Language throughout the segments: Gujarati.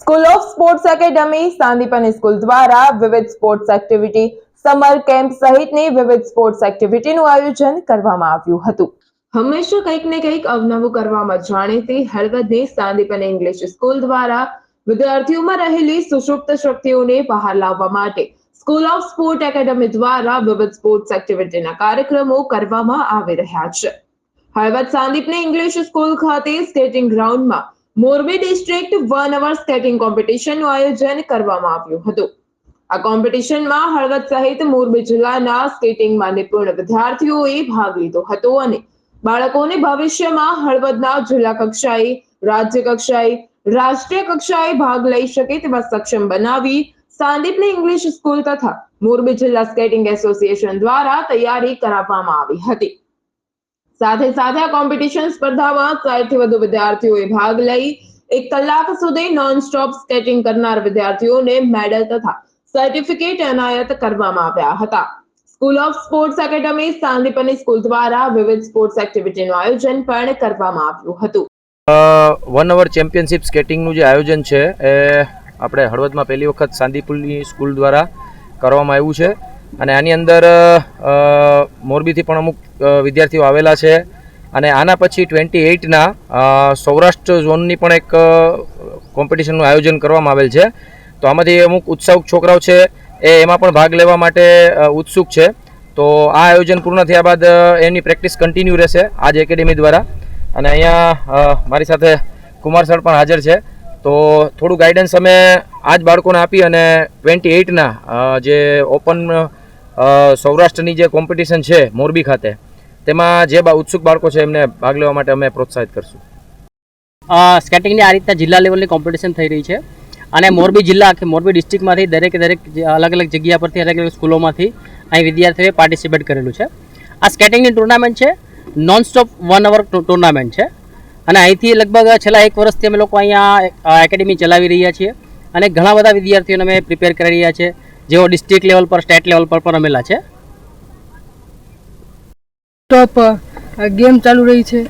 School of sports academy Sandipani school દ્વારા વિવિધ સ્પોર્ટ્સ એક્ટિવિટી સમર કેમ્પ સહિતની વિવિધ સ્પોર્ટ્સ એક્ટિવિટીનું આયોજન કરવામાં આવ્યું હતું. હંમેશા કંઈક ને કંઈક અવનવું કરવામાં જાણીતી હળવદની સાંદીપન ઇંગ્લિશ સ્કૂલ દ્વારા વિદ્યાર્થીઓમાં રહેલી સુષુપ્ત શક્તિઓને બહાર લાવવા માટે સ્કૂલ ઓફ સ્પોર્ટ એકેડમી દ્વારા વિવિધ સ્પોર્ટ્સ એક્ટિવિટીના કાર્યક્રમો કરવામાં આવી રહ્યા છે. હળવદ સાંદીપની ઇંગ્લિશ સ્કૂલ ખાતે સ્કેટિંગ ગ્રાઉન્ડમાં Morbi district one hour skating કોમ્પિટિશનનું આયોજન કરવામાં આવ્યું હતું. આ કોમ્પિટિશનમાં હળવદ સહિત મોરબી જિલ્લાના સ્કેટિંગમાં નિપુણ વિદ્યાર્થીઓએ ભાગ લીધો હતો અને બાળકોને ભવિષ્યમાં હળવદના જિલ્લા કક્ષાએ, રાજ્ય કક્ષાએ, રાષ્ટ્રીય કક્ષાએ ભાગ લઈ શકે તેવા સક્ષમ બનાવી સાંદીપની ઇંગ્લિશ સ્કૂલ તથા મોરબી જિલ્લા સ્કેટિંગ એસોસિએશન દ્વારા તૈયારી કરાવવામાં આવી હતી. સાથે સાથે આ કોમ્પિટિશન સ્પર્ધામાં સાઠથી વધુ વિદ્યાર્થીઓએ ભાગ લઈ એક કલાક સુધી નોન સ્ટોપ સ્કેટિંગ કરનાર વિદ્યાર્થીઓને મેડલ તથા સર્ટિફિકેટ એનાયત કરવામાં આવ્યા હતા. School of sports academy Sandipani school દ્વારા વિવિધ સ્પોર્ટ્સ એક્ટિવિટીનું આયોજન પણ કરવામાં આવ્યું હતું. વન અવર ચેમ્પિયનશિપ સ્કેટિંગનું જે આયોજન છે, એ આપણે હળવદમાં પહેલી વખત સાંદીપુલની સ્કૂલ દ્વારા કરવામાં આવ્યું છે. અને આની અંદર મોરબીથી પણ અમુક વિદ્યાર્થીઓ આવેલા છે. અને આના પછી ટ્વેન્ટી એઇટના સૌરાષ્ટ્ર ઝોનની પણ એક કોમ્પિટિશનનું આયોજન કરવામાં આવેલ છે. તો આમાંથી અમુક ઉત્સાહક છોકરાઓ છે, એ એમાં પણ ભાગ લેવા માટે ઉત્સુક છે. તો આ આયોજન પૂર્ણ થયા બાદ એની પ્રેક્ટિસ કન્ટિન્યુ રહેશે આજ એકેડેમી દ્વારા. અને અહીંયા મારી સાથે કુમાર સર પણ હાજર છે. તો થોડું ગાઈડન્સ અમે આ જ બાળકોને આપી અને ટ્વેન્ટી એઇટના જે ઓપન સૌરાષ્ટ્રની જે કોમ્પિટિશન છે મોરબી ખાતે, તેમાં જે ઉત્સુક બાળકો છે એમને ભાગ લેવા માટે અમે પ્રોત્સાહિત કરશું. સ્કેટિંગની આ રીતના જિલ્લા લેવલની કોમ્પિટિશન થઈ રહી છે. અને મોરબી જિલ્લા, કે મોરબી ડિસ્ટ્રિક્ટમાંથી દરેકે દરેક અલગ અલગ જગ્યા પરથી અલગ અલગ સ્કૂલોમાંથી અહીં વિદ્યાર્થીઓએ પાર્ટિસિપેટ કરેલું છે. આ સ્કેટિંગની ટુર્નામેન્ટ છે. Non stop one hour tournament છે. અને અહીંથી લગભગ છેલ્લા એક વર્ષથી અમે લોકો અહીંયા એકેડેમી ચલાવી રહ્યા છીએ. અને ઘણા બધા વિદ્યાર્થીઓને અમે પ્રિપેર કરી રહ્યા છે જેઓ ડિસ્ટ્રિક્ટ લેવલ પર સ્ટેટ લેવલ પર પણ રમેલા છે. ટોપ ગેમ ચાલુ રહી છે.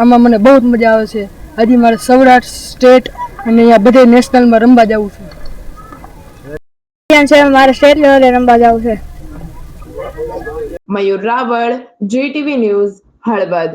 આમાં મને બહુ જ મજા આવે છે. હજી મારે સૌરાષ્ટ્ર સ્ટેટ અને અહીંયા બધે નેશનલમાં રમવા જવું છે. છે મારે સ્ટેટ લેવલે રમવા જવું છે. Mayur Raval GTV news Halvad.